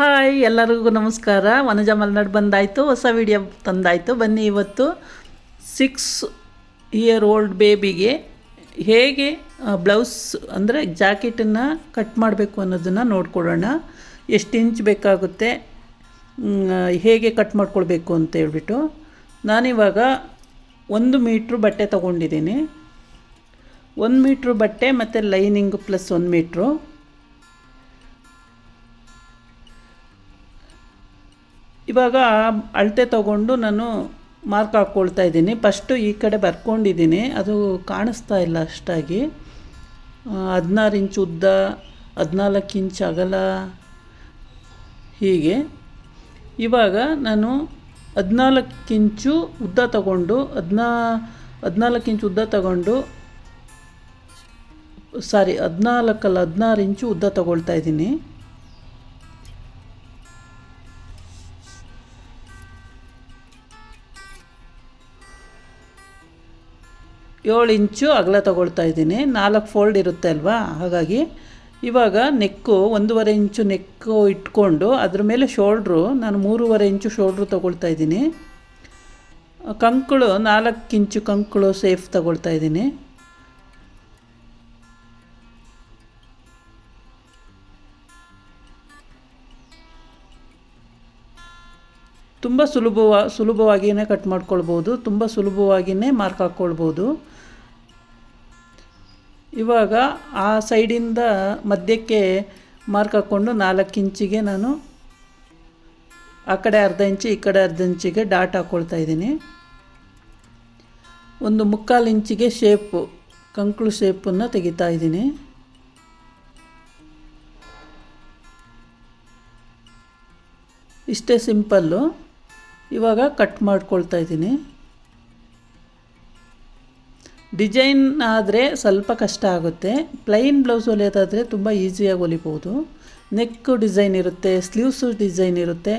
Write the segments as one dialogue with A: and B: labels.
A: Hi, ಎಲ್ಲರಿಗೂ ನಮಸ್ಕಾರ. ವನಜ ಮಲ್ನಾಡು ಬಂದಾಯಿತು, ಹೊಸ ವಿಡಿಯೋ ತಂದಾಯಿತು. ಬನ್ನಿ ಇವತ್ತು ಸಿಕ್ಸ್ ಇಯರ್ ಓಲ್ಡ್ ಬೇಬಿಗೆ ಹೇಗೆ ಬ್ಲೌಸ್ ಅಂದರೆ ಜಾಕೆಟನ್ನು ಕಟ್ ಮಾಡಬೇಕು ಅನ್ನೋದನ್ನು ನೋಡ್ಕೊಳ್ಳೋಣ. ಎಷ್ಟು ಇಂಚ್ ಬೇಕಾಗುತ್ತೆ ಹೇಗೆ ಕಟ್ ಮಾಡ್ಕೊಳ್ಬೇಕು ಅಂತ ಹೇಳ್ಬಿಟ್ಟು. ನಾನಿವಾಗ ಒಂದು ಮೀಟ್ರು ಬಟ್ಟೆ ತಗೊಂಡಿದ್ದೀನಿ. ಒಂದು ಮೀಟ್ರು ಬಟ್ಟೆ ಮತ್ತು ಲೈನಿಂಗ್ ಪ್ಲಸ್ ಒಂದು ಮೀಟ್ರು ಇವಾಗ ಅಳತೆ ತಗೊಂಡು ನಾನು ಮಾರ್ಕ್ ಹಾಕ್ಕೊಳ್ತಾ ಇದ್ದೀನಿ. ಫಸ್ಟು ಈ ಕಡೆ ಬರ್ಕೊಂಡಿದ್ದೀನಿ. ಅದು ಕಾಣಿಸ್ತಾ ಇಲ್ಲ ಅಷ್ಟಾಗಿ. ಹದಿನಾರು ಇಂಚ್ ಉದ್ದ, ಹದಿನಾಲ್ಕು ಇಂಚ್ ಅಗಲ, ಹೀಗೆ. ಇವಾಗ ನಾನು ಹದಿನಾಲ್ಕು ಇಂಚು ಉದ್ದ ತಗೊಂಡು, ಹದಿನಾ, ಹದಿನಾಲ್ಕು ಇಂಚು ಉದ್ದ ತಗೊಂಡು, ಸಾರಿ, ಹದಿನಾಲ್ಕಲ್ಲ ಹದಿನಾರು ಇಂಚು ಉದ್ದ ತಗೊಳ್ತಾ ಇದ್ದೀನಿ. ಏಳು ಇಂಚು ಅಗಲ ತಗೊಳ್ತಾ ಇದ್ದೀನಿ. ನಾಲ್ಕು ಫೋಲ್ಡ್ ಇರುತ್ತೆ ಅಲ್ವಾ? ಹಾಗಾಗಿ ಇವಾಗ ನೆಕ್ಕು ಒಂದೂವರೆ ಇಂಚು ನೆಕ್ಕು ಇಟ್ಕೊಂಡು ಅದ್ರ ಮೇಲೆ ಶೋಲ್ಡ್ರು ನಾನು ಮೂರುವರೆ ಇಂಚು ಶೋಲ್ಡ್ರು ತಗೊಳ್ತಾ ಇದ್ದೀನಿ. ಕಂಕುಳು ನಾಲ್ಕು ಇಂಚು ಕಂಕುಳು ಸೇಫ್ ತಗೊಳ್ತಾ ಇದ್ದೀನಿ. ತುಂಬ ಸುಲಭವ ಸುಲಭವಾಗಿಯೇ ಕಟ್ ಮಾಡ್ಕೊಳ್ಬೋದು, ತುಂಬ ಸುಲಭವಾಗಿಯೇ ಮಾರ್ಕ್ ಹಾಕ್ಕೊಳ್ಬೋದು ಇವಾಗ ಆ ಸೈಡಿಂದ ಮಧ್ಯಕ್ಕೆ ಮಾರ್ಕ್ ಹಾಕ್ಕೊಂಡು ನಾಲ್ಕು ಇಂಚಿಗೆ ನಾನು ಆ ಕಡೆ ಅರ್ಧ ಇಂಚು, ಈ ಕಡೆ ಅರ್ಧ ಇಂಚಿಗೆ ಡಾಟ್ ಹಾಕ್ಕೊಳ್ತಾ ಇದ್ದೀನಿ. ಒಂದು ಮುಕ್ಕಾಲು ಇಂಚಿಗೆ ಶೇಪು ಕಂಕಳು ಶೇಪನ್ನು ತೆಗಿತಾ ಇದ್ದೀನಿ. ಇಷ್ಟೇ ಸಿಂಪಲ್ಲು ಇವಾಗ ಕಟ್ ಮಾಡ್ಕೊಳ್ತಾ ಇದ್ದೀನಿ. ಡಿಸೈನ್ ಆದರೆ ಸ್ವಲ್ಪ ಕಷ್ಟ ಆಗುತ್ತೆ. ಪ್ಲೈನ್ ಬ್ಲೌಸ್ ಹೊಲಿಯೋದಾದರೆ ತುಂಬ ಈಸಿಯಾಗಿ ಹೊಲಿಬೋದು. ನೆಕ್ಕು ಡಿಸೈನ್ ಇರುತ್ತೆ ಸ್ಲೀವ್ಸು ಡಿಸೈನ್ ಇರುತ್ತೆ.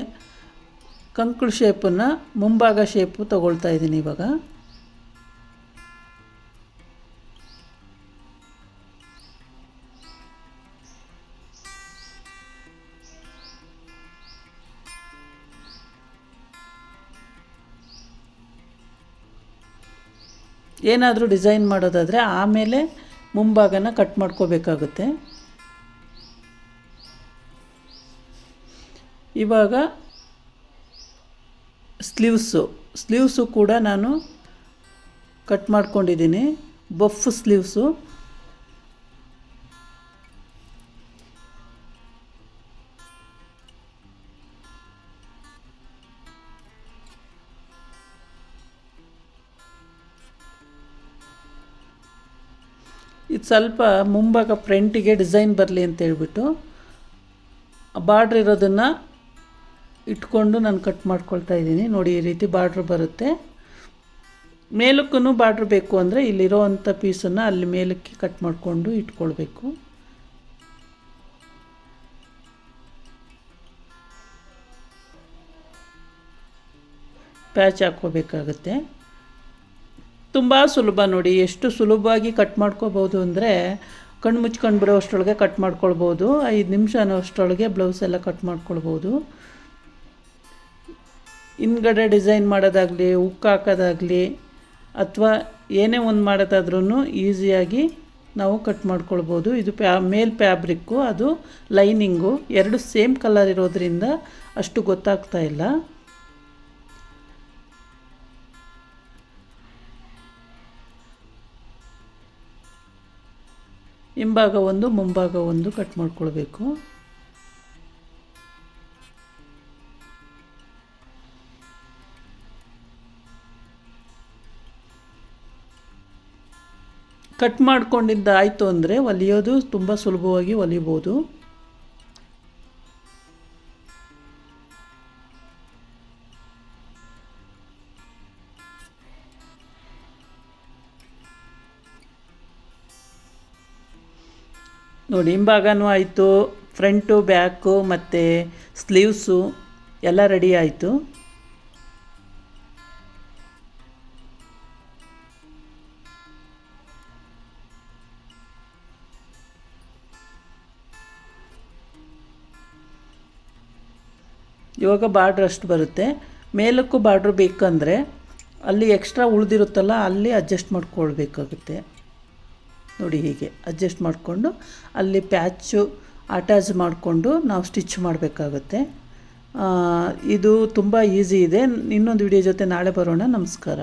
A: ಕಂಕುಳು ಶೇಪನ್ನು ಮುಂಭಾಗ ಶೇಪು ತಗೊಳ್ತಾ ಇದ್ದೀನಿ ಇವಾಗ. ಏನಾದರೂ ಡಿಸೈನ್ ಮಾಡೋದಾದರೆ ಆಮೇಲೆ ಮುಂಭಾಗನ ಕಟ್ ಮಾಡ್ಕೋಬೇಕಾಗುತ್ತೆ. ಇವಾಗ ಸ್ಲೀವ್ಸು. ಸ್ಲೀವ್ಸು ಕೂಡ ನಾನು ಕಟ್ ಮಾಡ್ಕೊಂಡಿದ್ದೀನಿ. Puff sleeves. ಇದು ಸ್ವಲ್ಪ ಮುಂಭಾಗ ಫ್ರಂಟಿಗೆ ಡಿಸೈನ್ ಬರಲಿ ಅಂತ ಹೇಳ್ಬಿಟ್ಟು ಬಾರ್ಡ್ರ್ ಇರೋದನ್ನು ಇಟ್ಕೊಂಡು ನಾನು ಕಟ್ ಮಾಡ್ಕೊಳ್ತಾ ಇದ್ದೀನಿ. ನೋಡಿ, ಈ ರೀತಿ ಬಾರ್ಡ್ರ್ ಬರುತ್ತೆ. ಮೇಲಕ್ಕೂ ಬಾರ್ಡ್ರ್ ಬೇಕು ಅಂದರೆ ಇಲ್ಲಿರೋ ಅಂಥ ಪೀಸನ್ನು ಅಲ್ಲಿ ಮೇಲಕ್ಕೆ ಕಟ್ ಮಾಡಿಕೊಂಡು ಇಟ್ಕೊಳ್ಬೇಕು. ಪ್ಯಾಚ್ ಹಾಕ್ಕೋಬೇಕಾಗತ್ತೆ. ತುಂಬ ಸುಲಭ ನೋಡಿ, ಎಷ್ಟು ಸುಲಭವಾಗಿ ಕಟ್ ಮಾಡ್ಕೋಬೋದು ಅಂದರೆ ಕಣ್ಣು ಮುಚ್ಕೊಂಡು ಬರೋಷ್ಟರೊಳಗೆ ಅಷ್ಟರೊಳಗೆ ಕಟ್ ಮಾಡ್ಕೊಳ್ಬೋದು ಐದು ನಿಮಿಷ ಅನ್ನೋ ಅಷ್ಟರೊಳಗೆ ಬ್ಲೌಸ್ ಎಲ್ಲ ಕಟ್ ಮಾಡ್ಕೊಳ್ಬೋದು ಹಿಂದ್ಗಡೆ ಡಿಸೈನ್ ಮಾಡೋದಾಗಲಿ, ಉಕ್ಕು ಹಾಕೋದಾಗಲಿ, ಅಥವಾ ಏನೇ ಒಂದು ಮಾಡೋದಾದ್ರೂ ಈಸಿಯಾಗಿ ನಾವು ಕಟ್ ಮಾಡ್ಕೊಳ್ಬೋದು ಇದು ಪ್ಯಾ ಮೇಲ್ ಫ್ಯಾಬ್ರಿಕ್ಕು ಅದು ಲೈನಿಂಗು ಎರಡು ಸೇಮ್ ಕಲರ್ ಇರೋದ್ರಿಂದ ಅಷ್ಟು ಗೊತ್ತಾಗ್ತಾ ಇಲ್ಲ. ಹಿಂಭಾಗ ಒಂದು ಮುಂಭಾಗ ಒಂದು ಕಟ್ ಮಾಡ್ಕೊಳ್ಬೇಕು. ಕಟ್ ಮಾಡ್ಕೊಂಡಿದ್ದಾಯಿತು ಅಂದರೆ ಹೊಲಿಯೋದು ತುಂಬ ಸುಲಭವಾಗಿ ಹೊಲಿಬೋದು ನೋಡಿ, ಹಿಂಭಾಗನೂ ಆಯಿತು, ಫ್ರಂಟು, ಬ್ಯಾಕು, ಮತ್ತು ಸ್ಲೀವ್ಸು ಎಲ್ಲ ರೆಡಿ ಆಯಿತು. ಇವಾಗ ಬಾರ್ಡ್ರ್ ಅಷ್ಟು ಬರುತ್ತೆ. ಮೇಲಕ್ಕೂ ಬಾರ್ಡ್ರ್ ಬೇಕಂದರೆ ಅಲ್ಲಿ ಎಕ್ಸ್ಟ್ರಾ ಉಳಿದಿರುತ್ತಲ್ಲ, ಅಲ್ಲಿ ಅಡ್ಜಸ್ಟ್ ಮಾಡ್ಕೊಳ್ಬೇಕಾಗುತ್ತೆ. ನೋಡಿ ಹೀಗೆ ಅಡ್ಜಸ್ಟ್ ಮಾಡಿಕೊಂಡು ಅಲ್ಲಿ ಪ್ಯಾಚು ಅಟ್ಯಾಚ್ ಮಾಡಿಕೊಂಡು ನಾವು ಸ್ಟಿಚ್ ಮಾಡಬೇಕಾಗುತ್ತೆ. ಇದು ತುಂಬ ಈಸಿ ಇದೆ. ಇನ್ನೊಂದು ವಿಡಿಯೋ ಜೊತೆ ನಾಳೆ ಬರೋಣ. ನಮಸ್ಕಾರ.